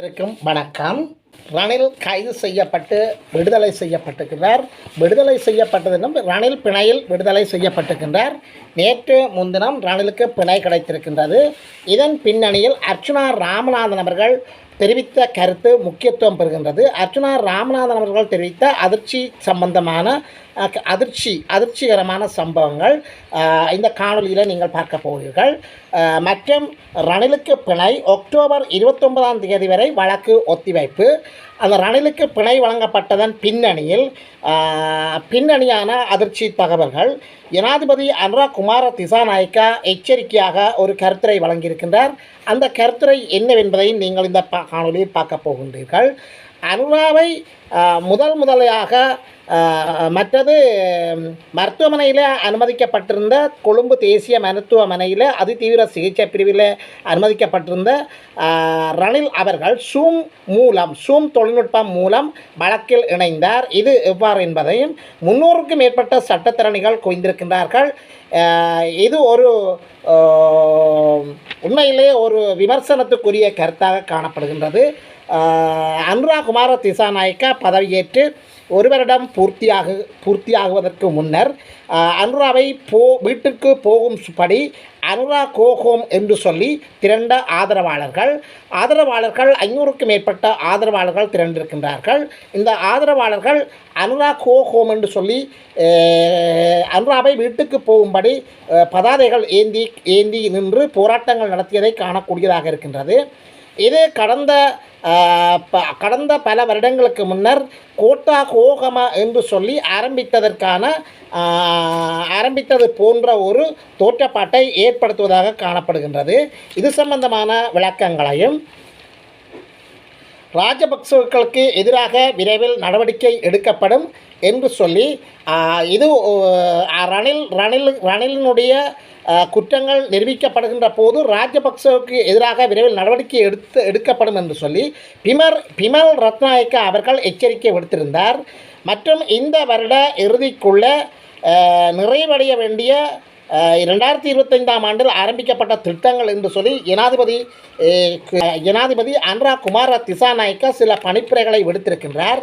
இருக்கும் வணக்கம். ரணில் கைது செய்யப்பட்டு விடுதலை செய்யப்பட்டிருக்கிறார். விடுதலை செய்யப்பட்டதிலும் ரணில் பிணையில் விடுதலை செய்யப்பட்டிருக்கின்றார். நேற்று முன்தினம் ரணிலுக்கு பிணை கிடைத்திருக்கின்றது. இதன் பின்னணியில் அர்ச்சுனா ராமநாதன் அவர்கள் தெரிவித்த கருத்து முக்கியத்துவம் பெறுகின்றது. அர்ச்சுனா ராமநாதன் அவர்கள் தெரிவித்த அதிர்ச்சி சம்பந்தமான அதிர்ச்சி அதிர்ச்சிகரமான சம்பவங்கள் இந்த காணொலியில் நீங்கள் பார்க்க போகிறீர்கள். மற்றும் ரணிலுக்கு பிணை அக்டோபர் இருபத்தொன்பதாம் தேதி வரை வழக்கு ஒத்திவைப்பு. அந்த ரணிலுக்கு பிணை வழங்கப்பட்டதன் பின்னணியில் பின்னணியான அதிர்ச்சி தகவல்கள் ஜனாதிபதி அனுராக் குமார திசாநாயக்கா எச்சரிக்கையாக ஒரு கருத்துரை வழங்கியிருக்கின்றார். அந்த கருத்துரை என்னவென்பதை நீங்கள் இந்த பா- பார்க்க போகின்றீர்கள். அனுராவை முதல் முதலையாக மற்றது மருத்துவமனையில் அனுமதிக்கப்பட்டிருந்த கொழும்பு தேசிய மருத்துவமனையில் அதிதீவிர சிகிச்சை பிரிவில் அனுமதிக்கப்பட்டிருந்த ரணில் அவர்கள் சூம் மூலம் சூம் தொழில்நுட்பம் மூலம் வழக்கில் இணைந்தார். இது எவ்வாறு என்பதையும் முன்னூறுக்கும் மேற்பட்ட சட்டத்திறனிகள் குவிந்திருக்கின்றார்கள். இது ஒரு உண்மையிலே ஒரு விமர்சனத்துக்குரிய கருத்தாக காணப்படுகின்றது. அனுரா குமார திசாநாயக்கா பதவியேற்று ஒரு வருடம் பூர்த்தியாக பூர்த்தியாகுவதற்கு முன்னர் அனுராவை போ வீட்டுக்கு போகும் படி அனுரா கோகோம் என்று சொல்லி திரண்ட ஆதரவாளர்கள் ஆதரவாளர்கள் ஐநூறுக்கும் மேற்பட்ட ஆதரவாளர்கள் திரண்டிருக்கின்றார்கள். இந்த ஆதரவாளர்கள் அனுரா கோகோம் என்று சொல்லி அனுராவை வீட்டுக்கு போகும்படி பதாதைகள் ஏந்தி ஏந்தி நின்று போராட்டங்கள் நடத்தியதை காணக்கூடியதாக இருக்கின்றது. இது கடந்த ப- கடந்த பல வருடங்களுக்கு முன்னர் கோட்டா கோகமா என்று சொல்லி ஆரம்பித்ததற்கான ஆரம்பித்தது போன்ற ஒரு தோற்றப்பாட்டை ஏற்படுத்துவதாக காணப்படுகின்றது. இது சம்பந்தமான விளக்கங்களையும் ராஜபக்சர்களுக்கு எதிராக விரைவில் நடவடிக்கை எடுக்கப்படும் என்று சொல்லி இது ரணில் ரணில் ரணிலினுடைய குற்றங்கள் நிரூபிக்கப்படுகின்ற போது ராஜபக்சவுக்கு எதிராக விரைவில் நடவடிக்கை எடுத்து எடுக்கப்படும் என்று சொல்லி பிமர் பிமல் ரத்நாயக்கா அவர்கள் எச்சரிக்கை விடுத்திருந்தார். மற்றும் இந்த வருட இறுதிக்குள்ள நிறைவடைய வேண்டிய இரண்டாயிரத்தி இருபத்தைந்தாம் ஆண்டில் ஆரம்பிக்கப்பட்ட திட்டங்கள் என்று சொல்லி ஜனாதிபதி ஜனாதிபதி அன்ரா குமார திசாநாயக்கா சில பணிப்புரைகளை விடுத்திருக்கின்றார்.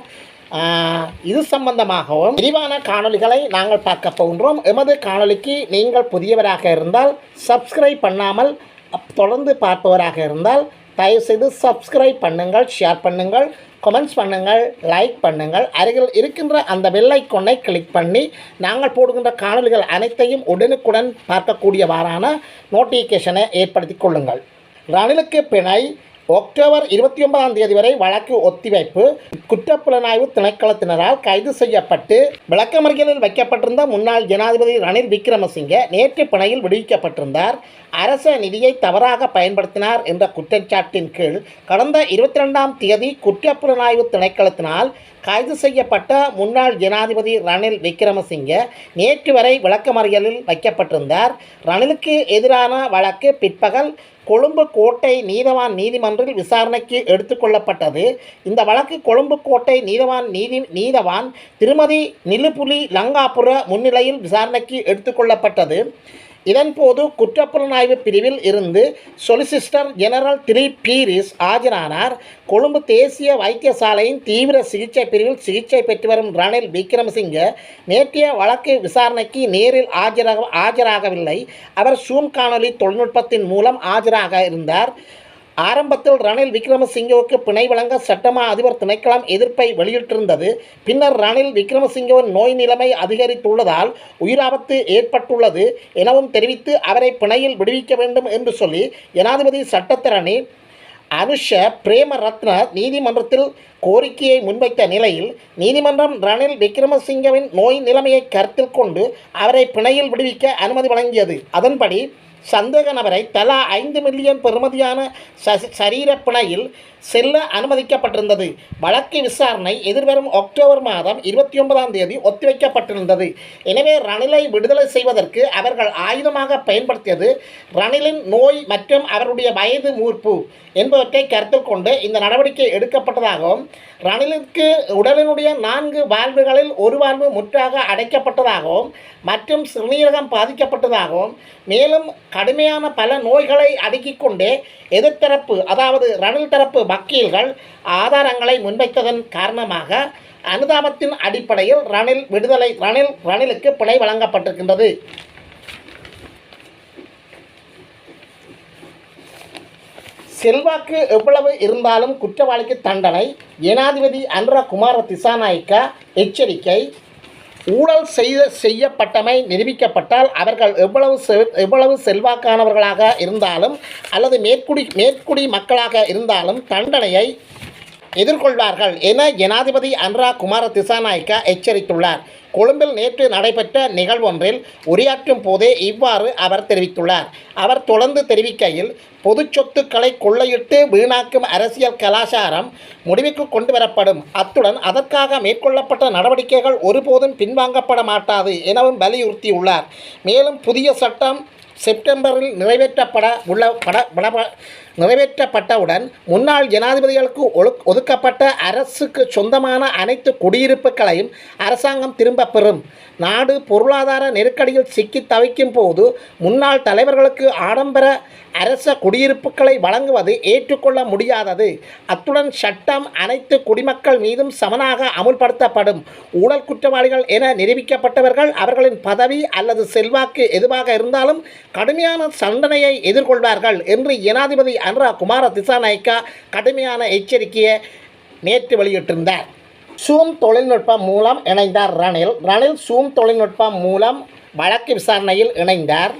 இது சம்பந்தமாகவும் விரிவான காணொளிகளை நாங்கள் பார்க்க போகின்றோம். எமது காணொளிக்கு நீங்கள் புதியவராக இருந்தால் சப்ஸ்கிரைப் பண்ணாமல் தொடர்ந்து பார்ப்பவராக இருந்தால் தயவுசெய்து சப்ஸ்கிரைப் பண்ணுங்கள் ஷேர் பண்ணுங்கள் கமெண்ட்ஸ் பண்ணுங்கள் லைக் பண்ணுங்கள். அருகில் இருக்கின்ற அந்த வெள்ளை கொண்டை கிளிக் பண்ணி நாங்கள் போடுகின்ற காணொளிகள் அனைத்தையும் உடனுக்குடன் பார்க்கக்கூடியவாறான நோட்டிஃபிகேஷனை ஏற்படுத்தி கொள்ளுங்கள். ரணிலுக்கு பிணை அக்டோபர் இருபத்தி ஒன்பதாம் தேதி வரை வழக்கு ஒத்திவைப்பு. குற்றப்புலனாய்வு திணைக்களத்தினரால் கைது செய்யப்பட்டு விளக்கமறியலில் வைக்கப்பட்டிருந்த முன்னாள் ஜனாதிபதி ரணில் விக்ரமசிங்க நேற்று பிணையில் விடுவிக்கப்பட்டிருந்தார். அரச நிதியை தவறாக பயன்படுத்தினார் என்ற குற்றச்சாட்டின் கீழ் கடந்த இருபத்தி ரெண்டாம் தேதி குற்றப்புலனாய்வு திணைக்களத்தினால் கைது செய்யப்பட்ட முன்னாள் ஜனாதிபதி ரணில் விக்ரமசிங்கே நேற்று வரை விளக்கமறியலில் வைக்கப்பட்டிருந்தார். ரணிலுக்கு எதிரான வழக்கு பிற்பகல் கொழும்பு கோட்டை நீதவான் நீதிமன்றில் விசாரணைக்கு எடுத்துக்கொள்ளப்பட்டது இந்த வழக்கு கொழும்பு கோட்டை நீதவான் நீதி நீதவான் திருமதி நிலுப்புலி லங்காபுர முன்னிலையில் விசாரணைக்கு எடுத்துக்கொள்ளப்பட்டது இதன்போது குற்றப்புலனாய்வு பிரிவில் இருந்து சொலிசிஸ்டர் ஜெனரல் திலீப் பீரிஸ் ஆஜரானார். கொழும்பு தேசிய வைத்தியசாலையின் தீவிர சிகிச்சை பிரிவில் சிகிச்சை பெற்று வரும் ரணில் விக்ரமசிங்கே நேற்றைய வழக்கு விசாரணைக்கு நேரில் ஆஜராக ஆஜராகவில்லை. அவர் சூம் காணொலி தொழில்நுட்பத்தின் மூலம் ஆஜராக இருந்தார். ஆரம்பத்தில் ரணில் விக்ரமசிங்கவுக்கு பிணை வழங்க சட்டமா அதிபர் திணைக்களம் எதிர்ப்பை வெளியிட்டிருந்தது. பின்னர் ரணில் விக்ரமசிங்கவின் நோய் நிலைமை அதிகரித்துள்ளதால் உயிராபத்து ஏற்பட்டுள்ளது எனவும் தெரிவித்து அவரை பிணையில் விடுவிக்க வேண்டும் என்று சொல்லி ஜனாதிபதி சட்டத்திரணி அனுஷ பிரேமரத்ன நீதிமன்றத்தில் கோரிக்கையை முன்வைத்த நிலையில் நீதிமன்றம் ரணில் விக்ரமசிங்கவின் நோய் நிலைமையை கருத்தில் கொண்டு அவரை பிணையில் விடுவிக்க அனுமதி வழங்கியது. அதன்படி சந்தேக நபரை தலா ஐந்து மில்லியன் பெறுமதியான ச- சரீரப்பிணையில் செல்ல அனுமதிக்கப்பட்டிருந்தது. வழக்கு விசாரணை எதிர்வரும் அக்டோபர் மாதம் இருபத்தி ஒன்பதாம் தேதி ஒத்திவைக்கப்பட்டிருந்தது. எனவே ரணிலை விடுதலை செய்வதற்கு அவர்கள் ஆயுதமாக பயன்படுத்தியது ரணிலின் நோய் மற்றும் அவருடைய வயது மூர்ப்பு என்பவற்றை கருத்தில் கொண்டு இந்த நடவடிக்கை எடுக்கப்பட்டதாகவும் ரணிலுக்கு உடலினுடைய நான்கு வாழ்வுகளில் ஒரு வாழ்வு முற்றாக அடைக்கப்பட்டதாகவும் மற்றும் சிறுநீரகம் பாதிக்கப்பட்டதாகவும் மேலும் கடுமையான பல நோய்களை அடுக்கிக் கொண்டே எதிர்த்தரப்பு அதாவது ரணில் தரப்பு வக்கீல்கள் ஆதாரங்களை முன்வைத்ததன் காரணமாக அனுதாபத்தின் அடிப்படையில் ரணில் விடுதலை ரணில் ரணிலுக்கு பிணை வழங்கப்பட்டிருக்கின்றது. செல்வாக்கு எவ்வளவு இருந்தாலும் குற்றவாளிக்கு தண்டனை ஜனாதிபதி அன்ர குமார திசாநாயக்க எச்சரிக்கை ஊழல் செய்த செய்யப்பட்டமை நிரூபிக்கப்பட்டால் அவர்கள் எவ்வளவு செ- எவ்வளவு செல்வாக்கானவர்களாக இருந்தாலும் அல்லது மேற்குடி மேற்குடி மக்களாக இருந்தாலும் தண்டனையை எதிர்கொள்வார்கள் என ஜனாதிபதி அன்ரா குமார திசாநாயக்கா எச்சரித்துள்ளார். கொழும்பில் நேற்று நடைபெற்ற நிகழ்வொன்றில் உரையாற்றும் போதே இவ்வாறு அவர் தெரிவித்துள்ளார். அவர் தொடர்ந்து தெரிவிக்கையில் பொது சொத்துக்களை கொள்ளையிட்டு வீணாக்கும் அரசியல் கலாச்சாரம் முடிவுக்கு கொண்டு வரப்படும் அத்துடன் அதற்காக மேற்கொள்ளப்பட்ட நடவடிக்கைகள் ஒருபோதும் பின்வாங்கப்பட மாட்டாது எனவும் வலியுறுத்தியுள்ளார். மேலும் புதிய சட்டம் செப்டம்பரில் நிறைவேற்றப்பட உள்ள பட பட- நிறைவேற்றப்பட்டவுடன் முன்னாள் ஜனாதிபதிகளுக்கு ஒழுக் ஒதுக்கப்பட்ட அரசுக்கு சொந்தமான அனைத்து குடியிருப்புகளையும் அரசாங்கம் திரும்பப் பெறும். நாடு பொருளாதார நெருக்கடியில் சிக்கி தவிக்கும் போது முன்னாள் தலைவர்களுக்கு ஆடம்பர அரச குடியிருப்புகளை வழங்குவது ஏற்றுக்கொள்ள முடியாதது. அத்துடன் சட்டம் அனைத்து குடிமக்கள் மீதும் சமனாக அமுல்படுத்தப்படும். ஊழல் குற்றவாளிகள் என நிரூபிக்கப்பட்டவர்கள் அவர்களின் பதவி அல்லது செல்வாக்கு எதுவாக இருந்தாலும் கடுமையான தண்டனையை எதிர்கொள்வார்கள் என்று ஜனாதிபதி அன்ரா குமார திசாநாயக்கா கடுமையான எச்சரிக்கையை நேற்று வெளியிட்டிருந்தார். சூம் தொழில்நுட்பம் மூலம் இணைந்தார் ரணில். ரணில் சூம் தொழில்நுட்பம் மூலம் வழக்கு விசாரணையில் இணைந்தார்.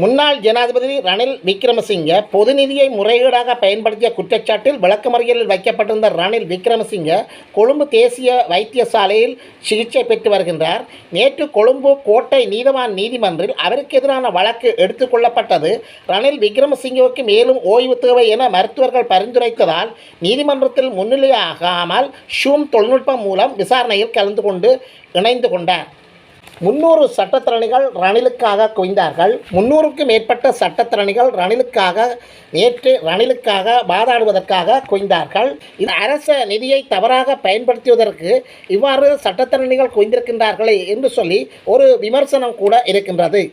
முன்னாள் ஜனாதிபதி ரணில் விக்ரமசிங்க பொது நிதியை முறைகேடாக பயன்படுத்திய குற்றச்சாட்டில் விளக்கமறியலில் வைக்கப்பட்டிருந்த ரணில் விக்ரமசிங்க கொழும்பு தேசிய வைத்தியசாலையில் சிகிச்சை பெற்று வருகின்றார். நேற்று கொழும்பு கோட்டை நீதவான் நீதிமன்றில் அவருக்கு எதிரான வழக்கு எடுத்துக்கொள்ளப்பட்டது ரணில் விக்ரமசிங்கவுக்கு மேலும் ஓய்வு தேவை என மருத்துவர்கள் பரிந்துரைத்ததால் நீதிமன்றத்தில் முன்னிலையாகாமல் ஷூம் தொழில்நுட்பம் மூலம் விசாரணையில் கலந்து கொண்டு இணைந்து கொண்டார். முன்னூறு சட்டத்திறனிகள் ரணிலுக்காக குவிந்தார்கள். முன்னூறுக்கும் மேற்பட்ட சட்டத்திறனிகள் ரணிலுக்காக நேற்று ரணிலுக்காக வாதாடுவதற்காக குவிந்தார்கள். இந்த அரச நிதியை தவறாக பயன்படுத்துவதற்கு இவ்வாறு சட்டத்திறனிகள் குவிந்திருக்கின்றார்களே என்று சொல்லி ஒரு விமர்சனம் கூட இருக்கின்றது.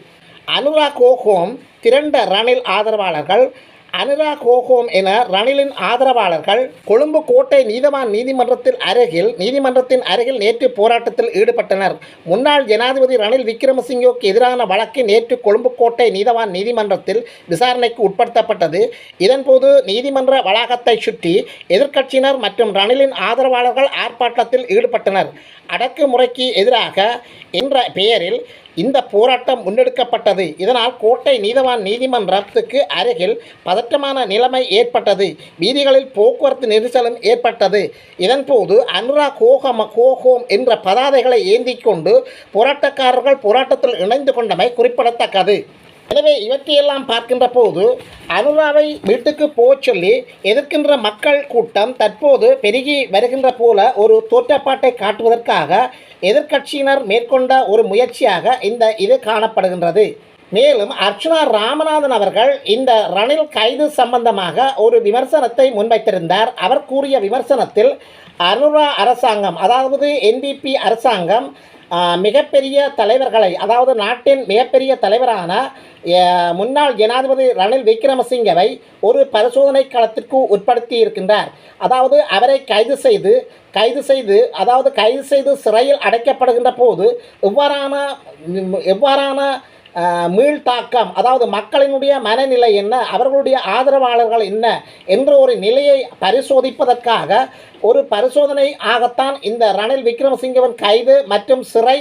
அனுராக் கோகோம் திரண்ட ரணில் ஆதரவாளர்கள் அனுராக் கோகோம் என ரணிலின் ஆதரவாளர்கள் கொழும்பு கோட்டை நீதவான் நீதிமன்றத்தில் அருகில் நீதிமன்றத்தின் அருகில் நேற்று போராட்டத்தில் ஈடுபட்டனர். முன்னாள் ஜனாதிபதி ரணில் விக்ரமசிங்கோக்கு எதிரான வழக்கு நேற்று கொழும்பு கோட்டை நீதவான் நீதிமன்றத்தில் விசாரணைக்கு உட்படுத்தப்பட்டது. இதன்போது நீதிமன்ற வளாகத்தை சுற்றி எதிர்க்கட்சியினர் மற்றும் ரணிலின் ஆதரவாளர்கள் ஆர்ப்பாட்டத்தில் ஈடுபட்டனர். அடக்குமுறைக்கு எதிராக என்ற பெயரில் இந்த போராட்டம் முன்னெடுக்கப்பட்டது. இதனால் கோட்டை நீதவான் நீதிமன்றத்துக்கு அருகில் பதற்றமான நிலைமை ஏற்பட்டது. வீதிகளில் போக்குவரத்து நெரிசலும் ஏற்பட்டது. இதன்போது அனுரா கோகம கோகோம் என்ற பதாதைகளை ஏந்தி கொண்டு போராட்டக்காரர்கள் போராட்டத்தில் இணைந்து கொண்டமை குறிப்பிடத்தக்கது. எனவே இவற்றையெல்லாம் பார்க்கின்ற போது அனுராவை வீட்டுக்கு போகச் சொல்லி எதிர்க்கின்ற மக்கள் கூட்டம் தற்போது பெருகி வருகின்ற போல ஒரு தோற்றப்பாட்டை காட்டுவதற்காக எதிர்க்கட்சியினர் மேற்கொண்ட ஒரு முயற்சியாக இந்த இது காணப்படுகின்றது. மேலும் அர்ச்சுனா ராமநாதன் அவர்கள் இந்த ரணில் கைது சம்பந்தமாக ஒரு விமர்சனத்தை முன்வைத்திருந்தார். அவர் கூறிய விமர்சனத்தில் அனுரா அரசாங்கம் அதாவது என்பிபி அரசாங்கம் மிகப்பெரிய தலைவர்களை அதாவது நாட்டின் மிகப்பெரிய தலைவரான முன்னாள் ஜனாதிபதி ரணில் விக்ரமசிங்கவை ஒரு பரிசோதனை களத்திற்கு உட்படுத்தி இருக்கின்றார். அதாவது அவரை கைது செய்து கைது செய்து அதாவது கைது செய்து சிறையில் அடைக்கப்படுகின்ற போது எவ்வாறான எவ்வாறான மீள்தாக்கம். அதாவது மக்களினுடைய மனநிலை என்ன? அவர்களுடைய ஆதரவாளர்கள் என்ன? என்ற ஒரு நிலையை பரிசோதிப்பதற்காக ஒரு பரிசோதனை ஆகத்தான் இந்த ரணில் விக்ரமசிங்கவன் கைது மற்றும் சிறை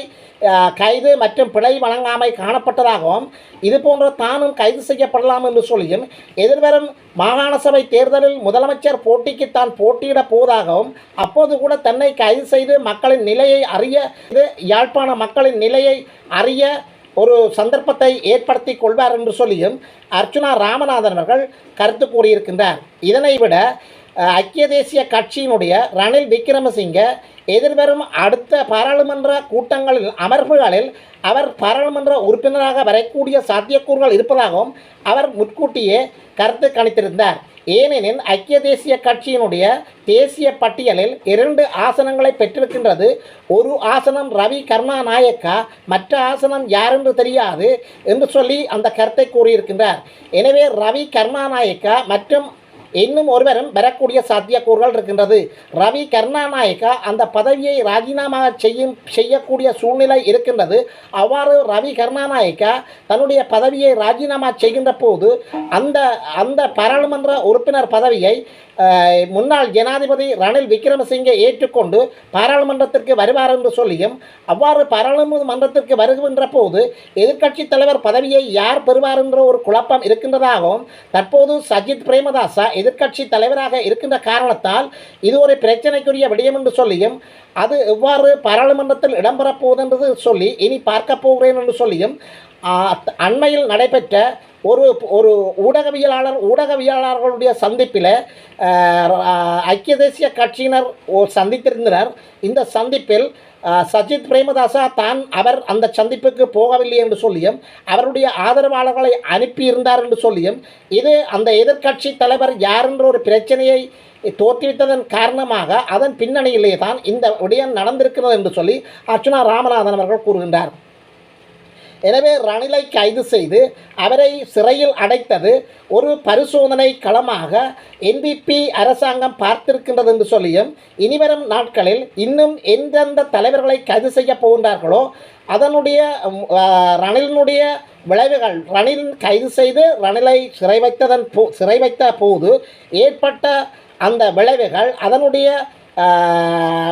கைது மற்றும் பிழை வழங்காமை காணப்பட்டதாகவும் இது போன்ற தானும் கைது செய்யப்படலாம் என்று சொல்லியும் எதிர்வரும் மாகாண சபை தேர்தலில் முதலமைச்சர் போட்டிக்கு தான் போட்டியிட போவதாகவும் அப்போது கூட தன்னை கைது செய்து மக்களின் நிலையை அறிய இது யாழ்ப்பாண மக்களின் நிலையை அறிய ஒரு சந்தர்ப்பத்தை ஏற்படுத்தி கொள்வார் என்று சொல்லியும் அர்ச்சுனா ராமநாதன் அவர்கள் கருத்து கூறியிருக்கின்றார். இதனை விட ஐக்கிய தேசிய கட்சியினுடைய ரணில் விக்ரமசிங்க எதிர்வரும் அடுத்த பாராளுமன்ற கூட்டங்களில் அமர்வுகளில் அவர் பாராளுமன்ற உறுப்பினராக வரக்கூடிய சாத்தியக்கூறுகள் இருப்பதாகவும் அவர் முன்கூட்டியே கருத்து கணித்திருந்தார். ஏனெனில் ஐக்கிய தேசிய கட்சியினுடைய தேசிய பட்டியலில் இரண்டு ஆசனங்களை பெற்றிருக்கின்றது. ஒரு ஆசனம் ரவி கருணாநாயக்கா மற்ற ஆசனம் யாரென்று தெரியாது என்று சொல்லி அந்த கருத்தை கூறியிருக்கின்றார். எனவே ரவி கருணாநாயக்கா மற்றும் இன்னும் ஒருவரும் வரக்கூடிய சாத்தியக்கூறுகள் இருக்கின்றது. ரவி கருணாநாயக்கா அந்த பதவியை ராஜினாமா செய்யும் செய்யக்கூடிய சூழ்நிலை இருக்கின்றது. அவ்வாறு ரவி கருணாநாயக்கா தன்னுடைய பதவியை ராஜினாமா செய்கின்ற போது அந்த அந்த பாராளுமன்ற உறுப்பினர் பதவியை முன்னாள் ஜனாதிபதி ரணில் விக்ரமசிங்கை ஏற்றுக்கொண்டு பாராளுமன்றத்திற்கு வருவார் என்று சொல்லியும் அவ்வாறு பாராளுமன்றத்திற்கு வருகின்ற போது எதிர்க்கட்சித் தலைவர் பதவியை யார் பெறுவார் என்ற ஒரு குழப்பம் இருக்கின்றதாகவும் தற்போது சஜித் பிரேமதாசா எதிர்க்கட்சி தலைவராக இருக்கின்ற காரணத்தால் இது ஒரு பிரச்சனைக்குரிய விடயம் என்று சொல்லியும் அது எவ்வாறு பாராளுமன்றத்தில் இடம்பெறப் போவதென்றது சொல்லி இனி பார்க்க போகிறேன் என்று சொல்லியும் அண்மையில் நடைபெற்ற ஒரு ஒரு ஊடகவியலாளர் ஊடகவியலாளர்களுடைய சந்திப்பில் ஐக்கிய தேசிய கட்சியினர் சந்தித்திருந்தனர். இந்த சந்திப்பில் சஜித் பிரேமதாசா தான் அவர் அந்த சந்திப்புக்கு போகவில்லை என்று சொல்லியும் அவருடைய ஆதரவாளர்களை அனுப்பியிருந்தார் என்று சொல்லியும் இது அந்த எதிர்க்கட்சி தலைவர் யார் என்ற ஒரு பிரச்சனையை தோற்றுவித்ததன் காரணமாக அதன் பின்னணியிலே தான் இந்த விடயம் நடந்திருக்கிறது என்று சொல்லி அர்ச்சுனா ராமநாதன் அவர்கள் கூறுகின்றார். எனவே ரணிலை கைது செய்து அவரை சிறையில் அடைத்தது ஒரு பரிசோதனை களமாக என்பிபி அரசாங்கம் பார்த்திருக்கின்றது என்று சொல்லியும் இனிவரும் நாட்களில் இன்னும் எந்தெந்த தலைவர்களை கைது செய்ய போகின்றார்களோ அதனுடைய ரணிலினுடைய விளைவுகள் ரணில் கைது செய்து ரணிலை சிறை வைத்ததன் போ சிறை வைத்த போது ஏற்பட்ட அந்த விளைவுகள் அதனுடைய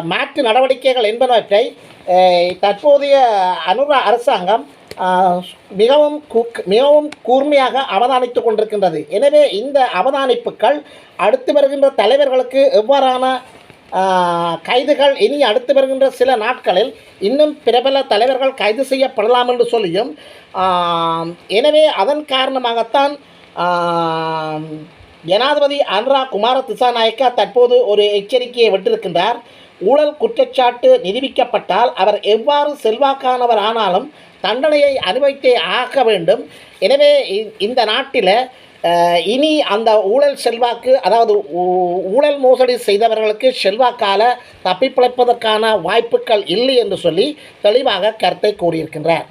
மாற்று நடவடிக்கைகள் என்பனவற்றை தற்போதைய அனுரா அரசாங்கம் மிகவும் கூக்- மிகவும் கூர்மையாக அவதானித்து கொண்டிருக்கின்றது. எனவே இந்த அவதானிப்புகள் அடுத்து வருகின்ற தலைவர்களுக்கு எவ்வாறான கைதுகள் இனி அடுத்து வருகின்ற சில நாட்களில் இன்னும் பிரபல தலைவர்கள் கைது செய்யப்படலாம் என்று சொல்லியும் எனவே அதன் காரணமாகத்தான் ஜனாதிபதி அனுரா குமார திசாநாயக்கா தற்போது ஒரு எச்சரிக்கையை விட்டிருக்கின்றார். ஊழல் குற்றச்சாட்டு நிரூபிக்கப்பட்டால் அவர் எவ்வாறு செல்வாக்கானவர் ஆனாலும் தண்டனையை அனுபவித்தே ஆக வேண்டும். எனவே இந்த நாட்டில் இனி அந்த ஊழல் செல்வாக்கு அதாவது ஊ- ஊழல் மோசடி செய்தவர்களுக்கு செல்வாக்கால் தப்பிப்பிழைப்பதற்கான வாய்ப்புகள் இல்லை என்று சொல்லி தெளிவாக கருத்தை கூறியிருக்கின்றார்.